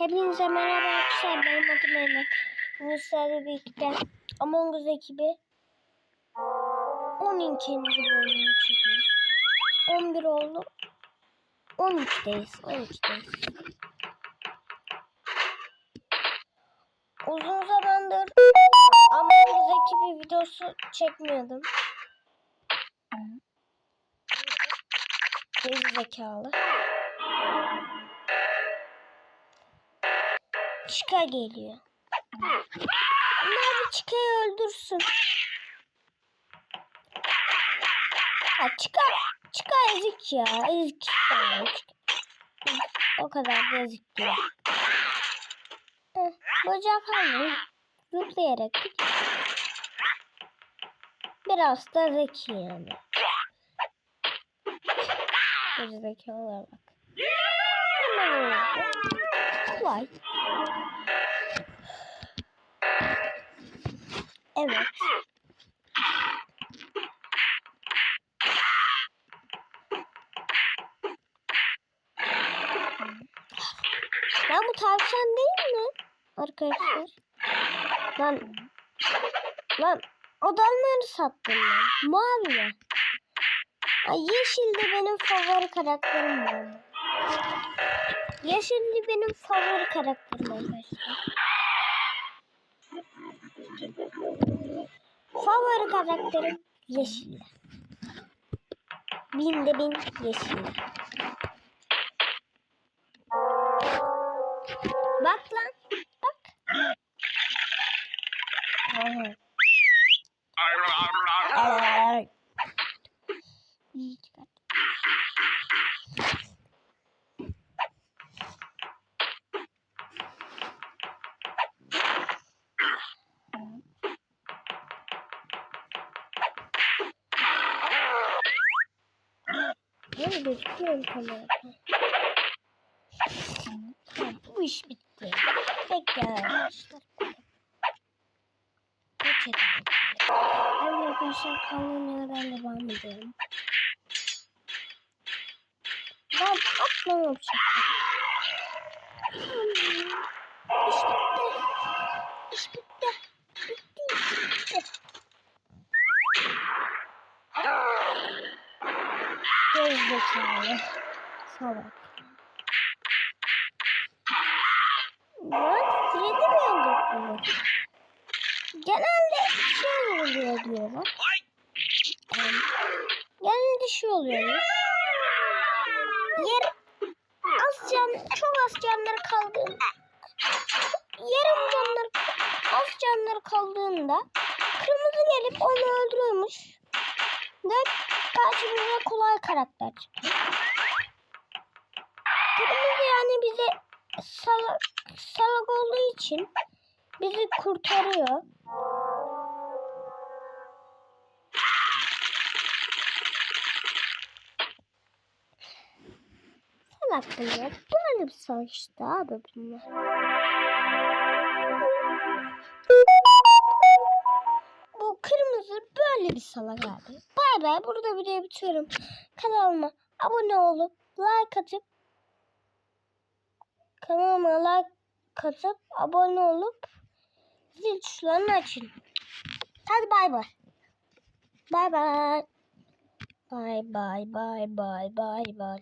Hepinize merhaba arkadaşlar. Benim adım. Bugün sizlerle birlikte Among Us ekibi 12. bölümünü çekiyoruz. 11 oldu. 13'teyiz. 13'teyiz. Uzun zamandır Among Us ekibi videosu çekmiyordum. Geri zekalı. Çıka geliyor. Bunlar bir çıkayı öldürsün. Ha çıka, çıka ezik ya. Ezik. Çıka. O kadar da ezik. Heh, bacak almış. Zıplayarak. Biraz da zeki yani. Geri zekalılar bak. Hemen. Kolay. Evet. Lan bu tavşan değil mi? Arkadaşlar. Lan. Lan. Adamları sattım ben. Mavi mi? Ay yeşil de benim favori karakterim var. Yeşil de benim favori karakterim arkadaşlar. Favori karakterim yeşil. Binde bin yeşil. Bak lan. Bak. Aha. Böyle gözüküyorum kamerada. Tamam, bu iş bitti. Peki arkadaşlar. Peki. Evet arkadaşlar kalmaya ben devam ediyorum. Ben atmam yapacaktım. İş bitti iş bitti. Gerizekalı. Salak. Mi öldürdü bunu? Genelde şey oluyor diyorlar. Yani, genelde şey oluyormuş. Yer az can, çok az canları kaldığında yarım canları az canları kaldığında kırmızı gelip onu öldürüyormuş. Ve karşımıza kolay karakter. Kırmızı yani bize salak, salak olduğu için bizi kurtarıyor. Salak bunlar. Böyle bir savaştı abi bunlar. Bu kırmızı böyle bir salak abi. Bay burada videoyu bitiriyorum. Kanalıma abone olup like atıp kanalıma like atıp abone olup zil tuşlarını açın. Hadi bay bay. Bay bay. Bay bay bay bay bay bay.